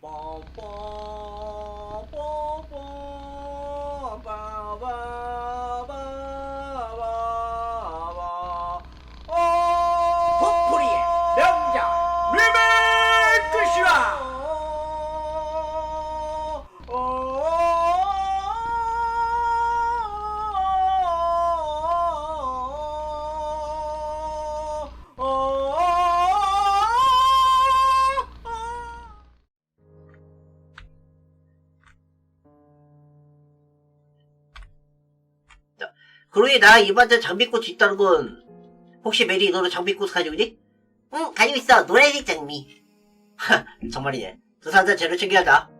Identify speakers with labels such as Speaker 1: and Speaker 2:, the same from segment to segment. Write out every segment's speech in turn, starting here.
Speaker 1: 북풀
Speaker 2: 나 이번에 장미꽃이 있다는 건 혹시 메리 너는 장미꽃 가지고 있니? 응 가지고 있어. 노란색 장미. 하 정말이네. 두 사람 다 제로 챙겨야다.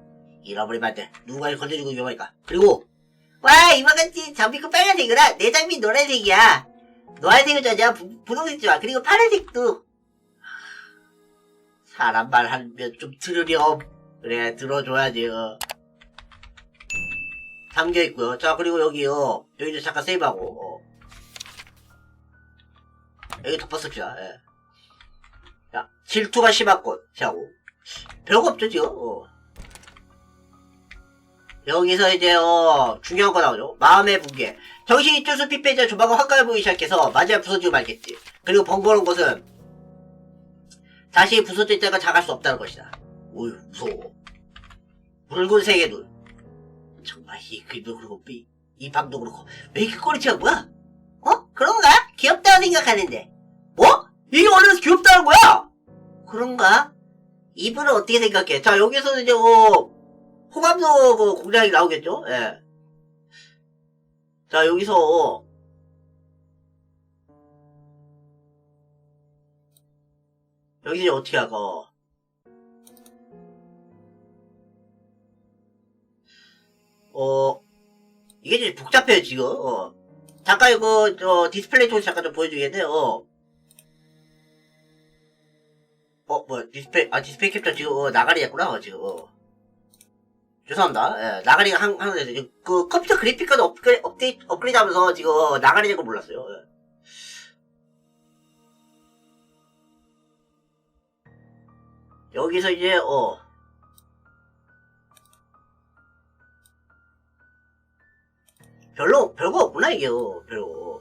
Speaker 2: 잃어버리면 안돼. 누군가를 건드리고 위험하니까. 그리고 와 이번같이 장미꽃 빨간색이라. 내 장미 노란색이야. 노란색은 저냐 분홍색 좋아. 그리고 파란색도. 사람 말 하면 좀 들으렴. 그래 들어줘야지. 어. 담겨 있고요. 자 그리고 여기요. 여기도 잠깐 세이브하고. 어. 여기 덮어씁시다. 예. 자 질투가 심한 곳 하고 별거 없죠 지금. 어. 여기서 이제 어 중요한 거 나오죠. 마음의 붕괴. 정신이 쭈수 피폐자 조만간 환각을 보기 시작해서 마지막 부서지고 말겠지. 그리고 번거로운 것은 자신이 부서질 때가 작할 수 없다는 것이다. 오유 무서워. 붉은색의 눈. 정말 이 글도 그렇고 이, 이 방도 그렇고 왜 이렇게 꼬리치는 거야? 어? 그런가? 귀엽다고 생각하는데 뭐? 이게 원래 귀엽다는 거야? 그런가? 이분은 어떻게 생각해? 자 여기서는 이제 뭐 호감도 그 공략이 나오겠죠? 예. 자 여기서 여기 이제 어떻게 하고 어, 이게 좀 복잡해요, 지금. 어. 잠깐 이거, 저, 디스플레이 쪽에서 잠깐 좀 보여주겠네요. 어, 어, 뭐, 디스플레이, 아, 디스플레이 캡처 지금, 어, 나가리 했구나, 어, 지금. 어. 죄송합니다. 예, 나가리가 한, 하는 데서, 지금 그, 컴퓨터 그래픽카드 업그레, 업데이트, 업그레이드 하면서 지금, 어, 나가리 된거 몰랐어요. 예. 여기서 이제, 어, 별로 별거 없구나 이게 어, 별거.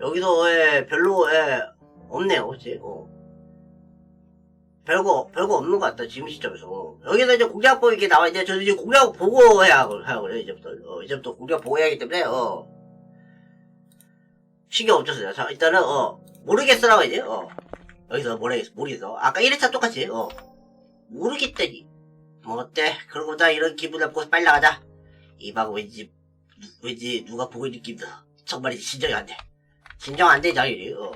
Speaker 2: 여기서 예, 별로 예, 없네요 그치 어. 별거 별거 없는 것 같다 지금 시점에서. 어. 여기서 이제 공략법 이렇게 나와 이제 저도 이제 공략 보고 해야 해야 그래 이제부터. 어, 이제부터 공략 보고 해야 하기 때문에 어. 신경 없었어요. 자 일단은 어 모르겠어라고 이제 어 여기서 모르겠어, 모르겠어. 아까 1회차 똑같이, 어. 모르겠다니. 뭐 어때? 그러고 나 이런 기분 나쁘고 빨리 나가자. 이방 왠지, 누- 왠지 누가 보고 있는 기분 정말 진정이 안 돼. 진정 안 돼, 자일이, 어.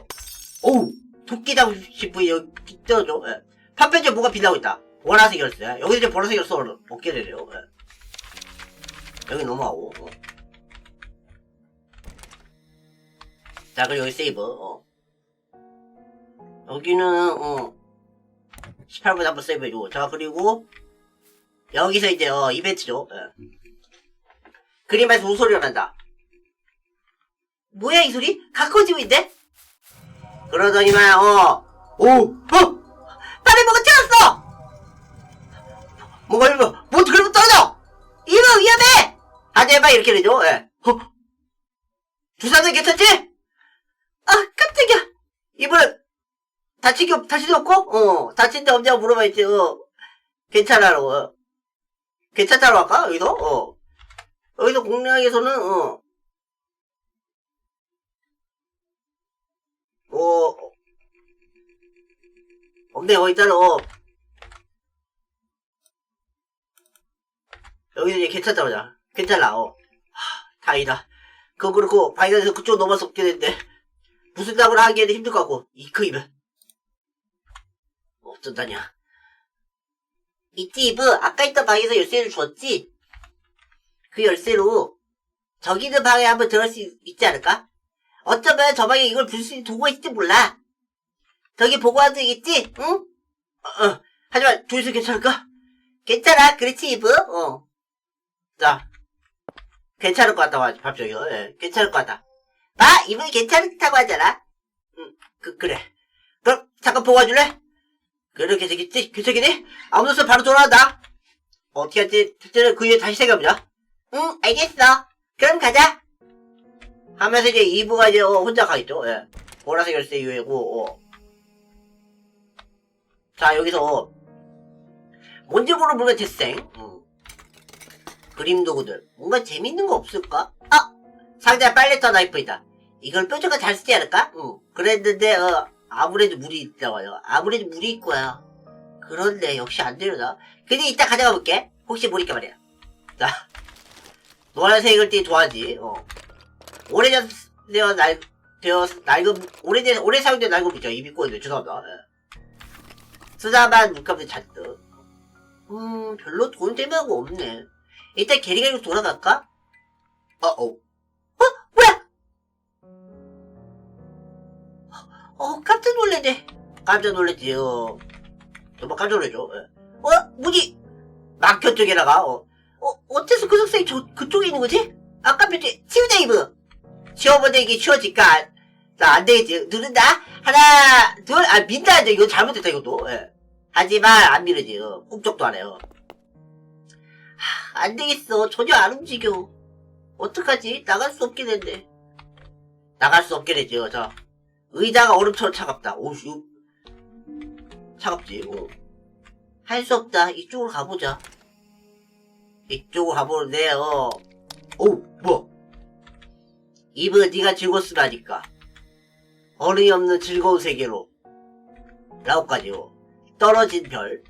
Speaker 2: 오우! 토끼 잡고 싶으니 여기 떠줘. 예. 판편지에 뭐가 빛나고 있다. 보라색 열쇠. 여기서 이제 보라색 열쇠 얻게 되네요. 예. 여기 넘어가고, 어. 자, 그리고 여기 세이브, 어. 여기는 어 18분 한번 세이브 해주고 자 그리고 여기서 이제 어 이벤트죠 예. 그림에서 웃소리가 난다 뭐야 이 소리? 있네? 그러더니만 어 오! 어! 다리 뭐가 튀었어! 뭐가 이거 뭐 그러면 떨어져! 이거 위험해! 하지 해봐 이렇게 되죠 예. 어? 주사는 괜찮지? 아 깜짝이야 이번엔 게, 없- 데 없고? 어, 다친 데 없냐고 물어봐야지, 어. 괜찮아라고, 어. 괜찮다고 할까? 여기서? 어. 여기서 공략에서는, 어. 어, 없네, 어, 일단은, 어. 여기서 이제 괜찮다고 하자. 괜찮아, 어. 하, 다행이다. 그거 그렇고, 바이든에서 그쪽 넘어서 없게 됐는데, 무슨 답을 하기에는 힘들 것 같고, 이크 이면. 있지, 이브. 아까 있던 방에서 열쇠를 줬지? 그 열쇠로 저기 있는 방에 한번 들어갈 수 있- 있지 않을까? 어쩌면 저 방에 이걸 불수 있는 도구가 있을지 몰라. 저기 보고와도 되겠지? 응? 어, 어. 하지만 조회수 괜찮을까? 괜찮아. 그렇지, 이브. 어. 자. 괜찮을 것 같다고 하지, 갑자기요. 예, 괜찮을 것 같다. 봐, 이분이 괜찮다고 하잖아. 응, 그, 그래. 그럼, 잠깐 보고 와줄래? 그래, 괜찮겠지? 괜찮겠니? 아무도 없으면 바로 돌아온다. 어떻게 할지, 실제로 그 위에 다시 생각해보자. 응, 알겠어. 그럼 가자. 하면서 이제 이브가 이제 어, 혼자 가겠죠. 예. 보라색 열쇠 이후이고, 어. 자, 여기서, 어, 뭔지 물건 재생. 음. 그림 도구들. 뭔가 재밌는 거 없을까? 아! 상자에 빨래터 나이프 있다. 이걸 뾰족하게 잘 쓰지 않을까? 응. 그랬는데, 어, 아무래도 물이 있다고요. 아무래도 물이 있고요. 그런데, 역시 안 되려나? 근데 이따 가져가 볼게. 혹시 모르니까 말이야. 자. 노란색을 띠 좋아하지, 어. 오래전, 되어 날, 되어, 낡은, 오래된, 오래 사용된 낡은 있죠. 꼬이네. 죄송합니다. 예. 쓰다만 물감들 잔뜩. 음, 별로 돈거 없네. 일단 게리가 이로 돌아갈까? 어, 어. 어, 어, 깜짝 놀래네. 깜짝 놀랬지, 어. 정말 깜짝 놀래죠. 예. 어, 문이 막혔죠, 게다가. 어, 어, 어째서 그 석상이 저, 그쪽에 있는 거지? 아까 볕에 치우자, 이브. 이게 치워질까? 나안 되겠지. 누른다? 하나, 둘, 아, 민다, 이제 이거 잘못됐다, 이것도. 예. 하지만, 안 미르지, 어. 꿈쩍도 안 해요. 하, 안 되겠어. 전혀 안 움직여. 어떡하지? 나갈 수 없게 된대. 나갈 수 없게 되죠, 저. 의자가 얼음처럼 차갑다. 오, 씨. 차갑지, 어. 할수 없다. 이쪽으로 가보자. 이쪽으로 가보는데, 어. 오, 뭐. 이브 네가 즐거웠으라니까. 어림없는 즐거운 세계로. 라고까지요. 떨어진 별.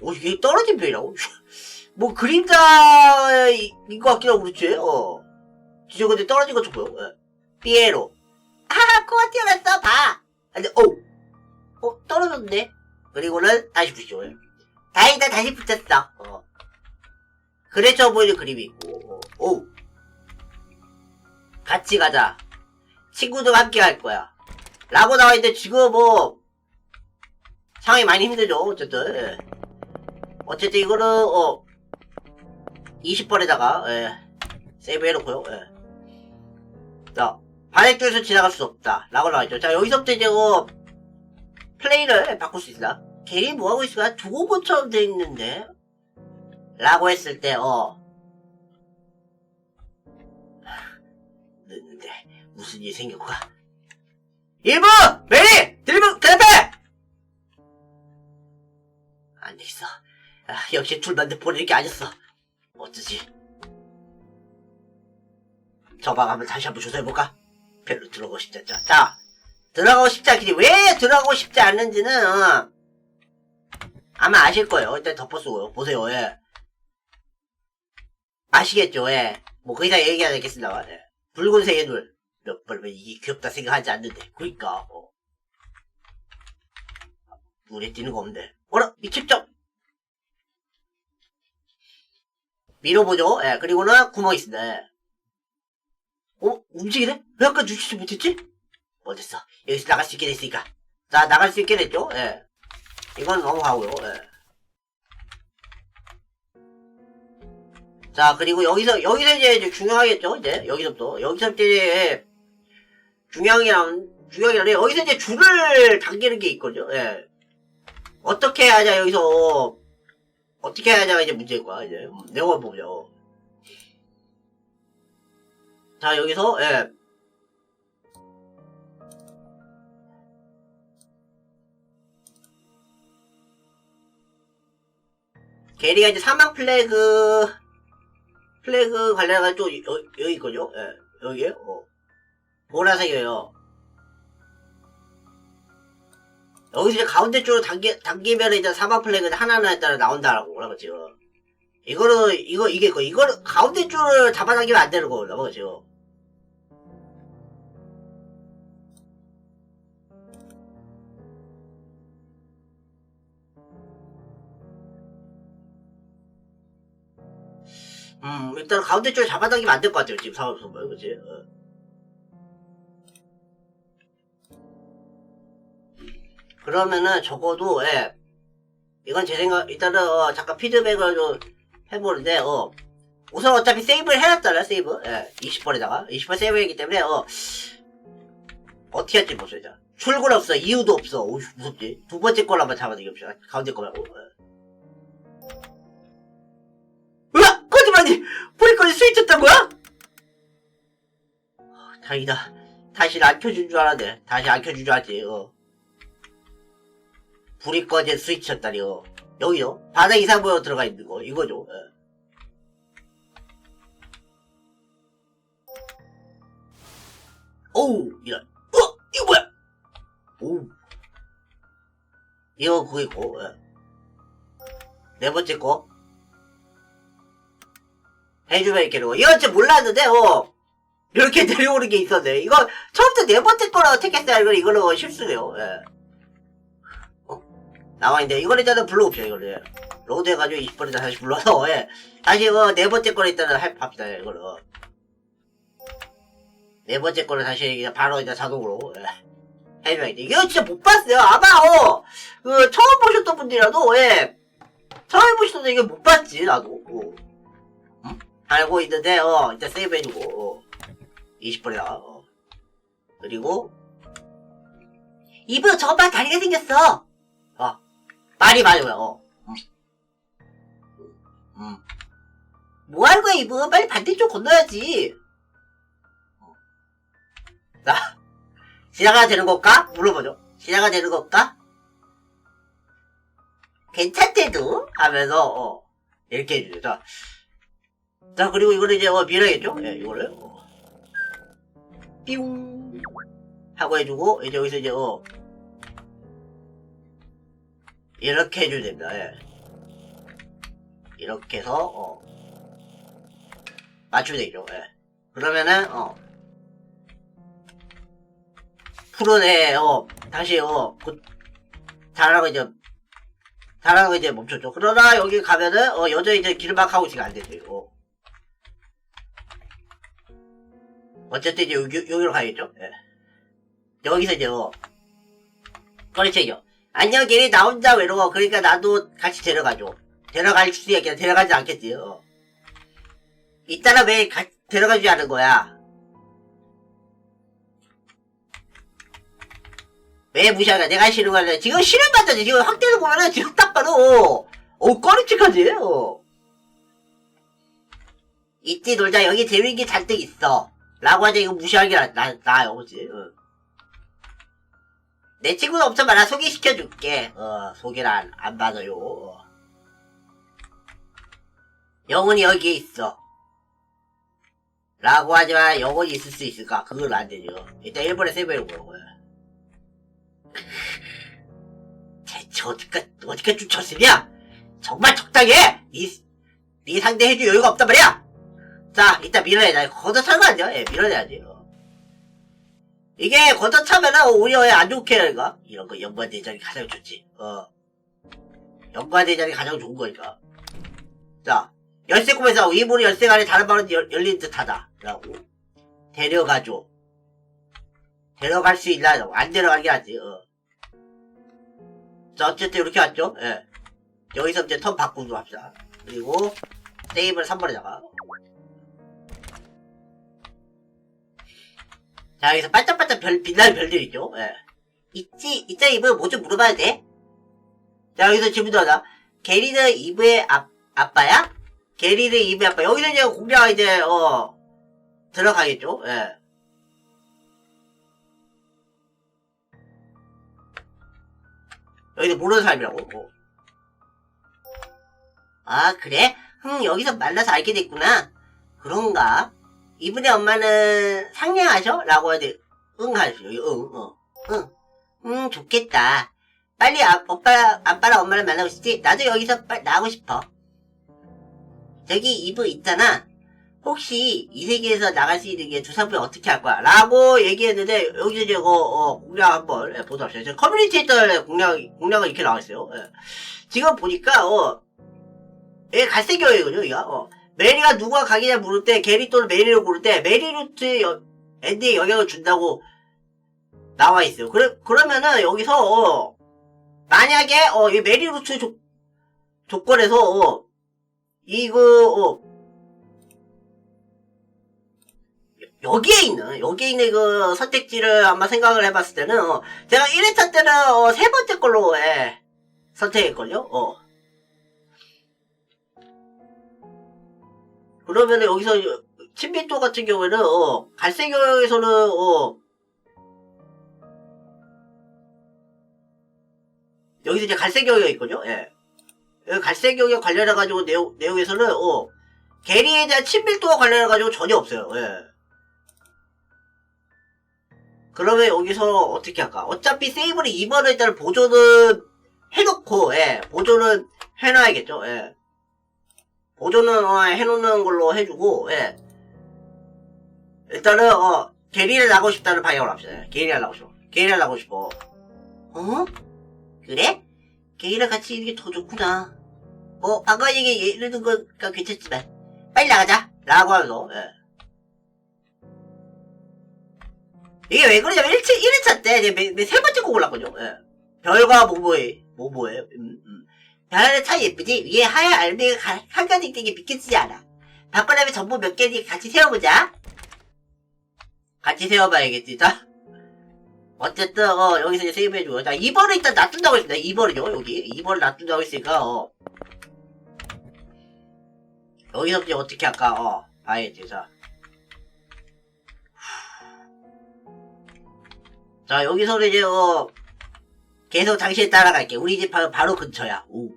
Speaker 2: 오, 이게 떨어진 별이라고? 뭐, 그림자인 것 같긴 하고, 그렇지? 어. 진짜 근데 떨어진 거 좋고요. 예. 삐에로. 아, 코가 튀어났어, 봐! 근데, 어. 어, 떨어졌네. 그리고는 다시. 예. 다행이다, 다시 붙였어. 어. 그래져 보이는 그림이 있고, 어. 오. 같이 가자. 친구들과 함께 갈 거야. 라고 나와있는데, 지금 뭐, 상황이 많이 힘들죠, 어쨌든. 예. 어쨌든 이거는, 어, 20번에다가, 예. 세이브 해놓고요, 예. 자, 반액줄에서 지나갈 수 없다. 라고 나와있죠. 자, 여기서부터 이제, 어, 플레이를 바꿀 수 있다. 괜히 뭐하고 있을까? 두고 것처럼 돼 있는데? 라고 했을 때, 어. 늦는데, 무슨 일이 생겼구나. 1부! 메리! 드리블, 대답해! 안 되겠어. 아, 역시 둘만데 보내는 게 아니었어. 어쩌지? 저 방 한번 다시 한번 조사해볼까? 별로 들어가고 않자. 자, 들어가고 싶지 않겠지. 왜 들어가고 싶지 않는지는, 어, 아마 아실 거예요. 일단 덮어쓰고요. 보세요, 예. 아시겠죠, 예. 뭐, 그 이상 얘기 안 하겠습니다. 예. 붉은색의 눈. 몇 번을 이게 귀엽다 생각하지 않는데. 그니까, 어. 눈에 띄는 거 없는데. 어라, 이 책점! 밀어보죠. 예, 그리고는 구멍이 있습니다. 예. 어? 움직이네? 왜 아까 주시지 못했지? 어딨어. 여기서 나갈 수 있게 됐으니까. 자, 나갈 수 있게 됐죠? 예. 이건 넘어가고요. 예. 자, 그리고 여기서, 여기서 이제, 중요하겠죠? 이제, 여기서부터. 여기서부터 이제, 중요한, 중요한 여기서 이제 줄을 당기는 게 있거든요. 예. 어떻게 하자, 여기서, 어떻게 하자가 이제 문제인 거야, 이제. 음, 내용을 보죠. 자, 여기서, 예. 게리가 이제 사망 플래그, 플래그 관련해가지고, 여, 여기 있거든요? 예. 여기에, 어. 보라색이에요. 여기서 이제 가운데 쪽으로 당기, 당기면 이제 사망 플래그 하나하나에 따라 나온다라고, 그러죠. 이거는, 이거, 이게, 그, 이거는 가운데 줄을 잡아당기면 안 되는 거라고, 그죠. 음, 일단 가운데 줄 잡아당기면 안 될 것 같아요, 지금 상황에서 보면, 그지? 어. 그러면은 적어도, 예. 이건 제 생각, 일단은, 어, 잠깐 피드백을 좀 해보는데, 어. 우선 어차피 세이브를 해놨잖아요, 세이브. 예, 20번에다가. 20번 세이브했기 때문에, 어, 어떻게 할지 모르겠어, 자. 출근 없어, 이유도 없어. 오, 무섭지. 두 번째 걸 한번 잡아내봅시다. 가운데 거 말고. 예. 으악! 거짓말이! 보니까 스위치 쳤던 거야? 어, 다행이다. 다시 안 켜준 줄 알았네. 다시 안 켜준 줄 알았지, 어. 불이 꺼진 스위치 쳤다니, 어. 여기요. 바닥 이상 모양 들어가 있는 거. 이거죠. 예. 오우, 이런. 어? 이거 뭐야? 오우. 이거 그거고, 예. 네 번째 거. 해주면 이렇게 되고. 이건 진짜 몰랐는데, 어. 이렇게 내려오는 게 있었네. 이거, 처음부터 네 번째 거라고 택했어요. 이거, 이거는 실수네요, 예. 어? 나와있는데, 이거는 일단은 불러옵시다, 이거를. 로드 해가지고 20번에 다시 불러서, 예. 다시, 어, 네 번째 거를 일단은 할, 합시다, 이거를. 어. 네 번째 거를 다시 바로 이제 자동으로, 예. 해줘야 돼. 이거 진짜 못 봤어요. 아마, 어, 그, 처음 보셨던 분들이라도, 예. 처음 보셨던 분 이거 못 봤지, 나도. 어. 응? 알고 있는데, 어, 일단 세이브 해주고, 어. 20번에 나와, 어. 그리고, 이브, 저거 봐, 다리가 생겼어! 어. 말이 맞아요, 어. 음. 음. 뭐 하는 거야, 이브? 빨리 반대쪽 건너야지. 어. 자, 지나가야 되는 걸까? 물어보죠. 지나가야 되는 걸까? 괜찮대도? 하면서, 어, 이렇게 해주죠. 자, 자, 그리고 이거를 이제, 어, 밀어야겠죠? 예, 이거를, 어. 삐용. 하고 해주고, 이제 여기서 이제, 어, 이렇게 해주면 됩니다, 예. 이렇게 해서, 어, 맞추면 되죠, 예. 그러면은, 어, 풀어내, 어, 다시, 어, 그, 잘하고 이제, 잘하고 이제 멈췄죠. 그러나 여기 가면은, 어, 여전히 이제 길막하고 있으면 안 되죠, 이거. 어쨌든 이제 여기, 여기로 가야겠죠? 예. 여기서 이제, 어, 꺼리채죠. 안녕, 걔네 나 혼자 외로워. 그러니까 나도 같이 데려가줘. 데려갈 수야, 그냥 데려가지 않겠지, 어. 이따라 왜 가, 데려가지 않은 거야? 왜 무시하냐? 내가 싫은 거야. 지금 싫은 받자지. 지금 확대를 보면은 지금 딱 봐도, 어, 꺼리치하지 어. 있지, 놀자. 여기 재밌는 게 잔뜩 있어. 라고 하자. 이거 무시하는 게 나, 나, 나아요. 그치? 어. 내 친구는 엄청 많아. 소개시켜줄게. 어, 소개를 안, 안 받아요. 어. 영혼이 여기에 있어. 라고 하지만 영혼이 있을 수 있을까? 그건 안 되죠. 일단 일본에 세배해보는 거야. 대체 어디까, 어디까 쫓았으냐? 정말 적당해! 니, 니 상대 해줄 여유가 없단 말이야! 자, 이따 밀어내자. 걷어차면 안 돼요? 예, 밀어내야지. 어. 이게 걷어차면은 오히려 안 좋게, 이거. 이런 거 연관 대장이 가장 좋지. 어. 연관 대장이 가장 좋은 거니까. 자, 열쇠 꿈에서 위문의 열쇠가 아닌 다른 방은 열- 열린 듯하다. 라고. 데려가줘. 데려갈 수 있나? 안 데려가는 게 낫지, 어. 자, 어쨌든 이렇게 왔죠? 예. 여기서 이제 턴 바꾸기로 합시다. 그리고, 세이브를 3번에다가. 자, 여기서 반짝반짝 별, 빛나는 별들 있죠? 예. 있지, 있자, 이브, 뭐 좀 물어봐야 돼? 자, 여기서 질문도 하나. 게리는 이브의 아, 아빠야? 게리는 이브의 아빠. 여기서 이제 공략 이제, 어, 들어가겠죠? 예. 여기서 모르는 사람이라고. 어. 아, 그래? 흠, 여기서 만나서 알게 됐구나. 그런가? 이분의 엄마는 상냥하셔? 라고 해야 돼. 응, 하죠. 응, 어. 응. 음, 좋겠다. 빨리 아, 오빠, 아빠랑 엄마를 만나고 싶지? 나도 여기서 빨리 나가고 싶어. 저기 이브 있잖아. 혹시 이 세계에서 나갈 수 있는 게 주사부에 어떻게 할 거야? 라고 얘기했는데, 여기서 이제, 어, 어, 공략 한번 예, 보도록 합시다. 커뮤니티 했던 공략, 공략은 이렇게 나와있어요. 예. 지금 보니까, 어, 이게 갈색이거든요, 여기가. 어. 메리가 누가 가기냐 물을 때, 게리 또는 메리를 고를 때, 메리 루트 여, 엔딩에 영향을 준다고 나와 있어요. 그래, 그러면은 여기서, 어, 만약에, 어, 이 메리 루트 조, 조건에서, 어, 이거, 어, 여기에 있는, 여기에 있는 그 선택지를 한번 생각을 해봤을 때는, 어, 제가 1회차 때는, 어, 세 번째 걸로, 예, 선택했걸요? 어. 그러면 여기서, 친밀도 같은 경우에는, 어, 갈색역에서는, 어, 여기서 이제 갈색역이 있거든요? 예. 여기 갈색역에 관련해 가지고 내용, 내용에서는, 어, 게리에 대한 친밀도와 관련해 가지고 전혀 없어요. 예. 그러면 여기서 어떻게 할까? 어차피 세이브를 2번을 일단 보존은 해놓고, 예, 보존은 해놔야겠죠, 예. 보존은, 어, 해놓는 걸로 해주고, 예. 일단은, 어, 게리를 나고 싶다는 방향으로 합시다. 예. 게리를 나고 싶어. 게리를 나고 싶어. 어? 그래? 게리랑 같이 있는 게 더 좋구나. 뭐, 방금 얘기 예를 든 거가 괜찮지만, 빨리 나가자! 라고 하면서, 예. 이게 왜 그러냐면 1차, 1회차 때 세 번째 곡 올랐거든요. 예. 별과 모모의, 모모의, 음, 음. 별하늘 참 예쁘지? 위에 하얀 알맹이가 가- 한 가지 있는 게 믿기지 않아. 바꿔라면 전부 몇 개지 같이 세워보자. 같이 세워봐야겠지, 자. 어쨌든, 어, 여기서 이제 세이브해주고. 자, 2번을 일단 놔둔다고 했습니다. 2번을요, 여기. 2번을 놔둔다고 했으니까, 어. 여기서 이제 어떻게 할까, 어. 봐야지, 자. 자, 여기서는 이제, 어, 계속 당신을 따라갈게. 우리 집 바로, 바로 근처야. 오.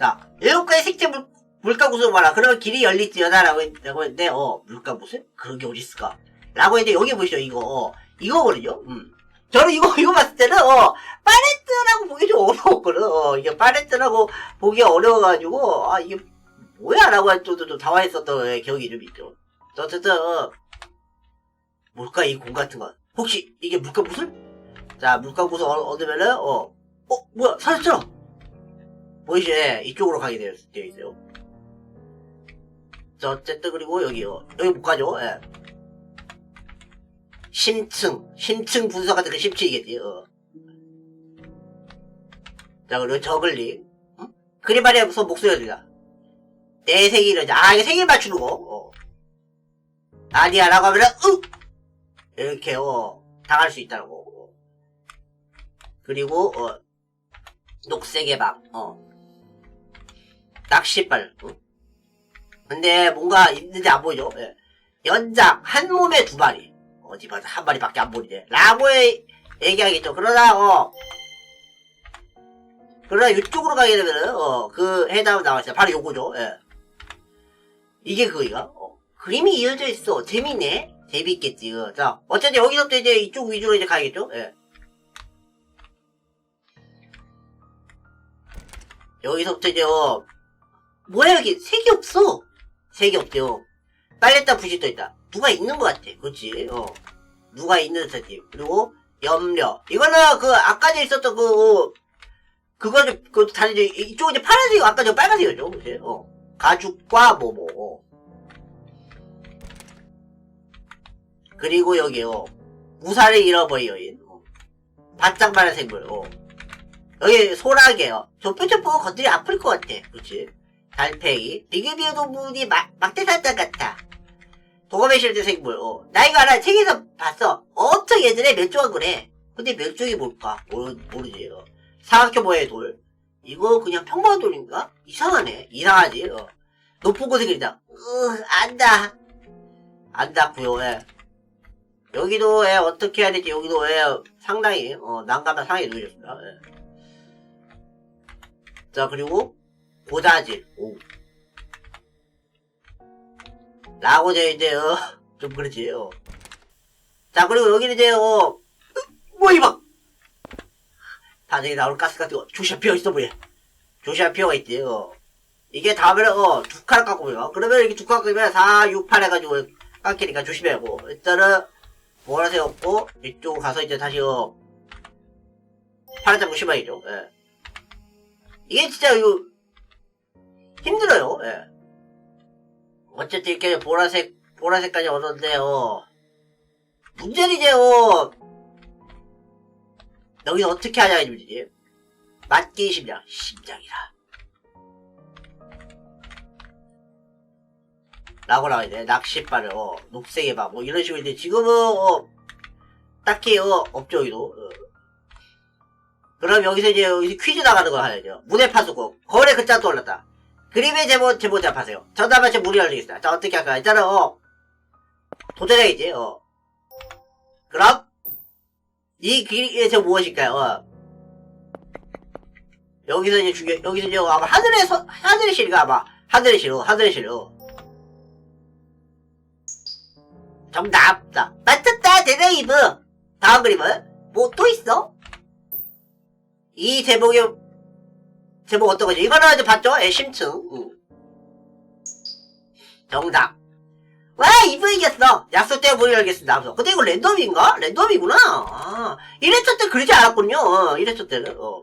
Speaker 2: 자, 개의 색채 물, 물가구슬 봐라. 그러면 길이 열리지어다라고 했다고 했는데, 어, 물가구슬? 그런 게 어딨을까? 라고 했는데, 여기 보시죠, 이거, 어, 이거거든요? 음. 저는 이거, 이거 봤을 때는, 어, 파레트라고 보기 좀 어려웠거든. 어, 이게 파레트라고 보기 어려워가지고, 아, 이게, 뭐야? 라고 할 정도로 좀 당황했었던 기억이 좀 있죠. 어쨌든, 어, 뭘까, 이공 같은 건. 혹시, 이게 물가 구슬? 자, 물가 구슬 얻- 얻으면은, 어, 어, 뭐야, 사졌잖아! 보이시 예, 이쪽으로 가게 되어, 있어요. 자, 어쨌든, 그리고 여기요. 여기 못 가죠, 예. 심층, 심층 분석 같은 그 심층이겠지, 어. 자, 그리고 저글링. 무슨 목소리가 들려. 내 생일은, 아, 이게 생일 맞추는 거, 어. 아니야, 라고 하면은, 으! 이렇게, 어, 당할 수. 어. 그리고, 어, 녹색의 방, 어. 낚싯발, 어? 근데 뭔가 있는지 안 보이죠? 예. 연장, 한 몸에 두 마리. 어디 봐서 한 마리밖에 안 보이네. 라고 해- 얘기하겠죠. 그러나, 어, 그러나 이쪽으로 가게 되면은, 어, 그 해답은 나와있어요. 바로 요거죠. 예. 이게 그거야. 어. 그림이 이어져 있어. 재밌네. 재밌겠지. 어. 자, 어쨌든 여기서부터 이제 이쪽 위주로 이제 가야겠죠. 예. 여기서부터 이제, 어, 뭐야, 여기, 색이 없어! 색이 없대요. 빨래다 붓이 떠있다. 누가 있는 것 같아. 그렇지, 어. 누가 있는 듯하지. 그리고, 염려. 이거는, 그, 아까 전에 있었던 그, 어, 그거, 좀, 그, 다른, 이쪽은 이제 파란색이고, 아까 저 빨간색이었죠. 그치? 어. 가죽과 뭐뭐, 어. 그리고 여기요. 무사를 잃어버린 여인. 어. 바짝 마른 생물, 어. 여기 소라게요. 좁혀좁혀 건드리 아플 것 같아. 그렇지? 달팽이. 비교비교 동물이 막, 막대사자 같아. 실드 생물. 어. 나 이거 알아. 책에서 봤어. 엄청 예전에 멸종한 거래. 근데 멸종이 뭘까? 모르, 모르지. 어. 사각형 모양의 돌. 이거 그냥 평범한 돌인가? 이상하네. 이상하지. 어. 높은 곳에 그리다. 으, 안다. 안다 구요. 예. 여기도 예, 어떻게 해야 될지 여기도 예, 상당히 어, 난감한 상황이 놓여졌습니다. 예. 자 그리고 고자질. 오. 라고 저 이제 어, 좀 그렇지 어. 자 그리고 여기는 이제 어뭐 이봐! 다중에 나올 가스 같은 거. 조시아 피어 있어 보여 조시아 피어가 있지 어. 이게 다음에는 어두 칼을 깎고 보여 그러면 이렇게 두칼 깎으면 4, 6, 8 해가지고 깎이니까 조심해야 하고. 일단은 보라색 없고 이쪽으로 가서 이제 다시 어 파란색 무심하겠죠. 예. 이게 진짜 이거 힘들어요. 예. 어쨌든 이렇게 보라색 보라색까지 얻었는데 어 문제는 이제 어 여기서 어떻게 하냐의 문제지. 맞기 심장 심장이라. 라고 나와야 돼. 낚싯바를, 어, 녹색의 바, 뭐, 이런 식으로 있는데, 지금은, 어, 딱히, 어, 없죠, 여기도. 어. 그럼 여기서 이제, 여기서 퀴즈 나가는 거 하야죠. 문해 파수고, 거래 글자 떠올랐다. 그림의 제목, 제목 잡하세요. 정답 맞춰 문의 열리겠습니다. 자, 어떻게 할까? 일단은, 어, 도전해야지, 어. 그럼, 이 그림의 제목 무엇일까요? 어. 여기서 이제 중요, 여기서 이제 아마 하늘의 서, 하늘의 실가 아마, 하늘의 실, 어, 하늘의 실, 어. 정답! 자, 맞췄다! 데레이브! 다음 그림은? 뭐 또 있어? 이 제목이, 제목 어떤 거지? 이거는 이제 봤죠? 예, 심층. 응. 정답. 와, 이브 이겼어! 약속 때문에 문을 열겠습니다. 하면서. 근데 이거 랜덤인가? 랜덤이구나. 아, 1회차 때 그러지 않았군요. 어, 1회차 때는. 어.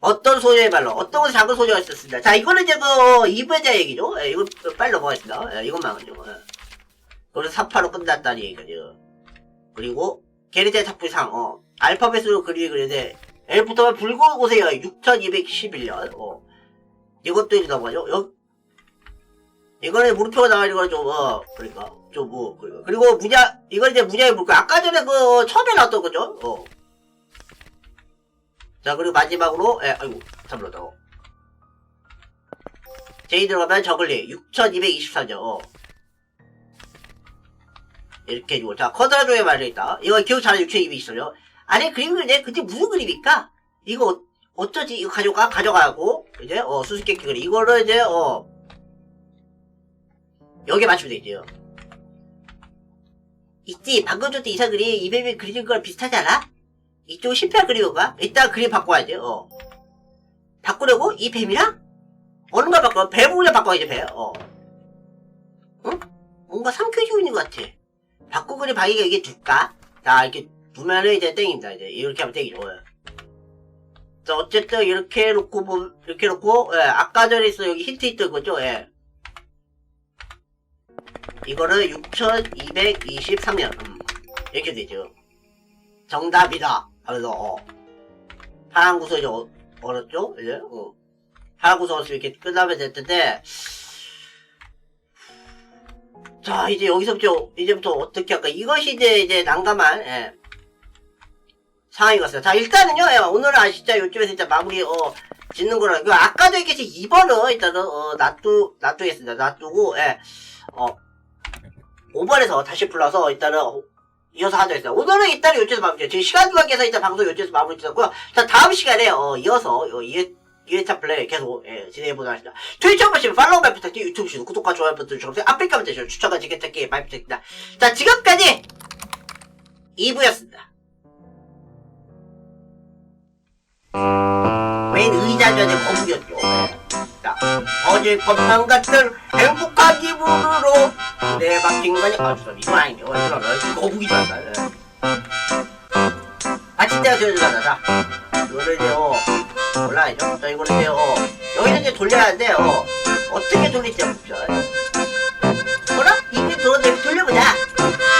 Speaker 2: 어떤 소녀의 말로, 어떤 곳에 작은 소녀가 있었습니다. 자, 이거는 이제 그, 2부에 대한 얘기죠. 예, 이거 빨리 넘어가겠습니다. 예, 이것만은요. 예. 그래서 3파로 끝났다는 얘기죠. 그리고, 게리제 작품상, 어, 알파벳으로 그리기 그리는데, L부터 붉은 곳에요. 6211년, 어. 이것도 이제 넘어가죠. 여, 이거는 물표가 나와 있는 거는 좀, 어, 그러니까, 좀, 뭐, 그리고, 그리고 문야, 이건 이제 문야의 물표. 아까 전에 그, 처음에 나왔던 거죠? 어. 자, 그리고 마지막으로, 예, 아이고, 잠깐만, 어. 제이 들어가면 저글리, 6224죠. 어. 이렇게 해주고. 자, 커다라조에 말려있다. 이거 기억 잘해, 6224죠. 아니, 그림을 이제, 그때 무슨 그림일까? 이거, 어- 어쩌지? 이거 가져가, 가져가고, 이제, 어, 수수께끼 그림. 이거를 이제, 어, 여기에 맞추면 되죠. 있지, 방금 전때 이상 그림, 이뱀이 그리는 거랑 비슷하지 않아? 이쪽 실패한 그림인가? 일단 그림 바꿔야지, 어. 바꾸려고? 이 뱀이랑? 어느 걸 바꿔? 뱀을 바꿔야지, 뱀, 어. 응? 뭔가 삼켜지고 있는 것 같아. 바꾸 그림 방이가 이게 둘까? 자, 이렇게 두면은 이제 땡입니다, 이제. 이렇게 하면 땡이죠, 예. 자, 어쨌든 이렇게 놓고, 보, 이렇게 놓고, 예, 아까 전에 있어, 여기 힌트 있던 거죠, 예. 이거는 6223년, 음, 이렇게 되죠. 정답이다. 하면서, 어. 파란 구슬이 어, 얼었죠? 이제, 어. 파란 얼었으면 이렇게 끝나면 될 텐데, 자, 이제 여기서부터, 이제부터 어떻게 할까? 이것이 이제, 이제 난감한, 예. 것 같습니다. 자, 일단은요, 예, 오늘은 아, 진짜 요즘에 진짜 마무리, 어, 짓는 거라, 그 아까도 얘기했지, 2번은 일단은, 어, 놔두, 놔두겠습니다. 놔두고, 예, 어, 5번에서 다시 불러서 일단은, 어, 이어서 하도록 했습니다. 오늘은 일단 요쯤에서 마무리, 지금 시간 관계에서 일단 방송 요쯤에서 마무리 짓었고요. 자, 다음 시간에, 어, 이어서, 어, 2회, 2회차 플레이 계속, 예, 진행해보도록 하겠습니다. 트위치 한 번씩 팔로우 말 부탁드리고, 유튜브 시도 구독과 좋아요 버튼 주세요. 아프리카 문자 추천과 지게찾기 많이 부탁드립니다. 자, 지금까지 2부였습니다. 웬 거북이었죠. 네. 자, 어제 것만 같은 행복한 기분으로 내 박힌 거니, 아, 죄송합니다. 이거 아니죠. 이거 거북이. 네. 아, 진짜 저주가다. 자, 이거를 이제, 어, 올라야죠. 자, 이거를 이제, 어, 여기서 이제 돌려야 하는데, 어, 어떻게 돌릴지 봅시다. 뭐라? 이게 돌아, 돌려보자.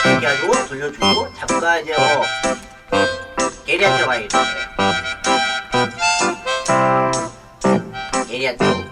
Speaker 2: 이렇게 해가지고 돌려주고, 잠깐 이제, 어, 게리한테 가야겠네. Нет.